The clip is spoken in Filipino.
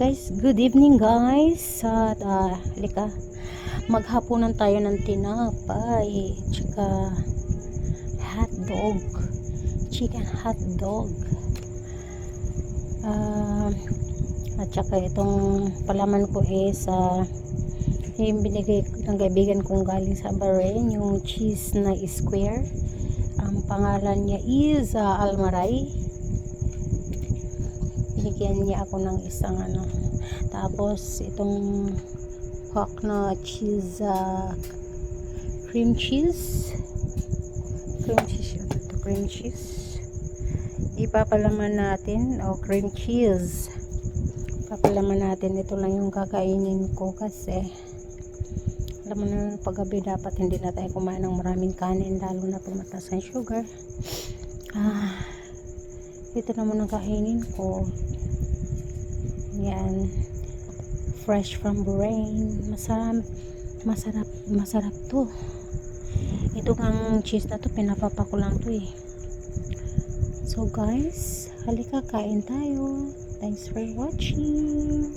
guys, good evening guys. At uh, halika, maghapunan tayo ng tinapay, tsaka hot dog, chicken hot dog. Ah, at saka itong palaman ko is sa yung binigay ng kaibigan kong galing sa Bahrain, yung cheese na square. Ang pangalan niya is ah, Almaray binigyan niya ako ng isang ano. Tapos itong hawk na cheese ah, cream cheese. Cream cheese ito, cream cheese. Ipapalaman natin. O cream cheese. Papalaman natin. Ito lang yung kakainin ko kasi alam mo na paggabi dapat hindi na tayo kumain ng maraming kanin lalo na pag mataas ang sugar ito naman ang kainin ko. Yan. Fresh from brain masarap. Masarap masarap to. Ito ang cheese na to. Pinapapa ko lang to eh. So guys halika kain tayo. Thanks for watching